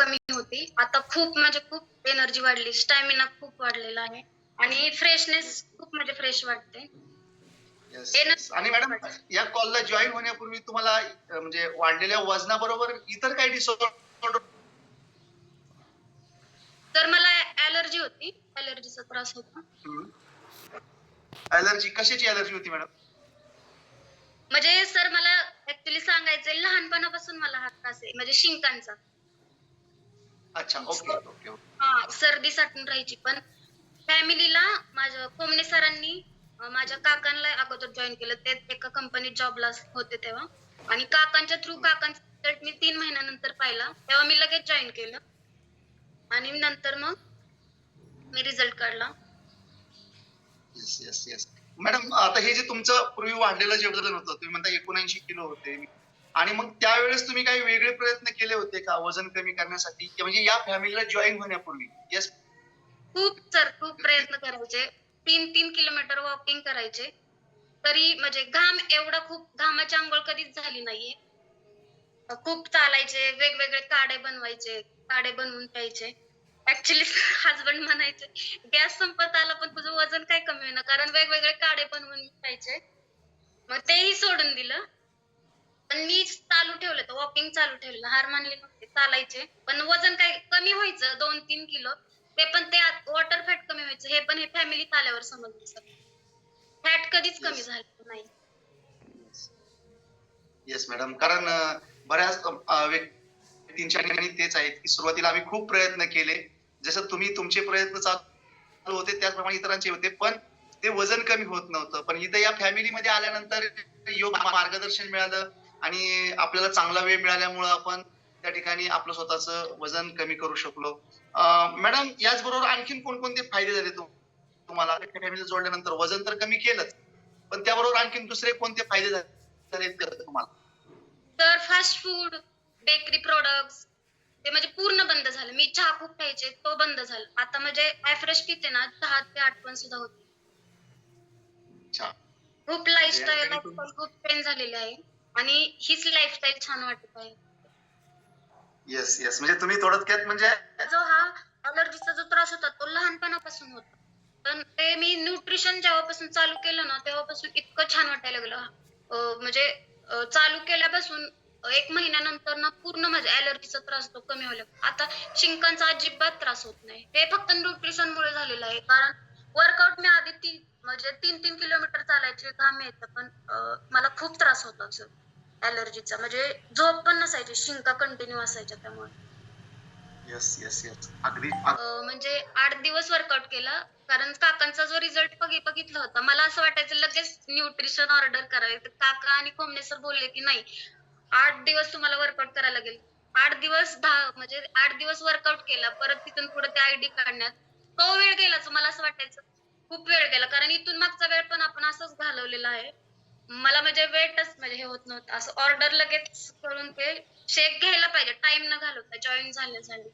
कमी होती. आता खूप म्हणजे खूप एनर्जी वाढली. स्टॅमिना खूप वाढलेला आहे. आणि फ्रेशनेस खूप म्हणजे फ्रेश वाटते. Yes, yes. आणि मॅडम या कॉलला जॉईन होण्यापूर्वी तुम्हाला अं, म्हणजे वाढलेल्या वजनाबरोबर इतर काही डिसऑर्डर तर मला ऍलर्जी होती. ऍलर्जीचा त्रास होता. अलर्जी कशाची अलर्जी होती मॅडम म्हणजे सर मला ऍक्च्युली सांगायचंय लहानपणापासून मला हा त्रास आहे. म्हणजे शिंकांचा. अच्छा ओके. ओके हा सर्दी साठून राहायची पण फॅमिलीला माझ्या कोमणे सरांनी अं, माझ्या काकांना अगोदर जॉईन केलं. ते एका कंपनीत जॉबला होते तेव्हा. आणि काकांच्या थ्रू काकांचा मी तीन महिन्यानंतर पाहिला. तेव्हा मी लगेच जॉईन केलं. आणि नंतर मग मी रिझल्ट काढला. येस येस येस मॅडम आता हे जे तुमचं पूर्वी वाढलेलं जे वजन होतं तुम्ही म्हणता एकोणऐंशी किलो होते. आणि मग त्यावेळेस तुम्ही काही वेगळे प्रयत्न केले होते का वजन कमी करण्यासाठी? म्हणजे या फॅमिलीला जॉईन होण्यापूर्वी? येस खूप सर खूप प्रयत्न करायचे. तीन तीन किलोमीटर वॉकिंग करायचे. तरी म्हणजे घाम एवढा खूप घामाची आंघोळ कधीच झाली नाहीये. खूप चालायचे वेगवेगळे काडे बनवायचे काडे बनवून प्यायचे. ऍक्च्युली हजबंड म्हणायचे गॅस संपत आला पण तुझं वजन काय कमी होईना कारण वेगवेगळे काडे बनवून प्यायचे. मग तेही सोडून दिलं. पण मी चालू ठेवलं तर वॉकिंग चालू ठेवलं. हार मानली नव्हते चालायचे. पण वजन काय कमी व्हायचं दोन तीन किलो. ते पण ते वॉटर फॅट कमी व्हायचं. हे पण हे फॅमिलीत आल्यावर समजलं सर फॅट कधीच कमी. झालं नाही. येस मॅडम कारण बऱ्याच अं, व्यक्तींच्या ठिकाणी तेच आहेत की सुरुवातीला आम्ही खूप प्रयत्न केले. जसं तुम्ही तुमचे प्रयत्न चालू होते त्याचप्रमाणे इतरांचे होते पण ते वजन कमी होत नव्हतं. पण इथं या फॅमिलीमध्ये आल्यानंतर योग्य मार्गदर्शन मिळालं. आणि आपल्याला चांगला वेळ मिळाल्यामुळं आपण त्या ठिकाणी आपलं स्वतःचं वजन कमी करू शकलो. मॅडम याचबरोबर आणखीन कोणकोणते फायदे झाले तुम- तुम्हाला? फॅमिली जोडल्यानंतर वजन तर कमी केलंच पण त्याबरोबर आणखीन दुसरे कोणते फायदे झाले तुम्हाला? तर फास्ट फूड बेकरी प्रोडक्ट्स ते म्हणजे पूर्ण बंद झालं. मी चहा खूप प्यायचे तो बंद झाला. आता म्हणजे ऍफ्रेश पिते ना चहा ते आठवण सुद्धा होते. अच्छा. खूप लाईफस्टाईल खूप चेंज झालेली आहे. आणि हीच लाईफस्टाईल छान वाटत आहे. येस येस म्हणजे तुम्ही थोडक्यात म्हणजे जो हा अलर्जीचा जो त्रास होता तो लहानपणापासून होता. पण ते मी न्यूट्रिशन जेव्हापासून चालू केलं ना तेव्हापासून इतकं छान वाटायला लागलं. अं, म्हणजे अं, चालू केल्यापासून एक महिन्यानंतर ना पूर्ण माझ्या अलर्जीचा त्रास तो कमी व्हायला लागला. आता शिंकांचा अजिबात त्रास होत नाही. हे फक्त न्यूट्रिशन मुळे झालेलं आहे. कारण वर्कआउट मी आधी तीन म्हणजे तीन तीन किलोमीटर चालायचे घाम यायचं पण मला खूप त्रास होता अलर्जीचा म्हणजे झोप पण नसायची शिंका कंटिन्यू असायच्या त्यामुळे. येस येस येस अगदी अं, म्हणजे आठ दिवस वर्कआउट केला कारण काकांचा जो रिझल्ट बघितला होता मला असं वाटायचं लगेच न्यूट्रिशन ऑर्डर करावे. काका आणि कोमणे सर बोलले की नाही आठ दिवस तुम्हाला वर्कआउट करायला लागेल. आठ दिवस दहा म्हणजे आठ दिवस वर्कआउट केला परत तिथून पुढे ते आयडी काढण्यात. तो वेळ मला असं वाटायचं. खूप वेळ गेला. कारण इथून मागचा वेळ पण आपण असंच घालवलेला आहे. मला म्हणजे वेटच म्हणजे हे होत नव्हतं. असं ऑर्डर लगेच करून ते शेक घ्यायला पाहिजे. टाइम न घालवता जॉईन झाले झाले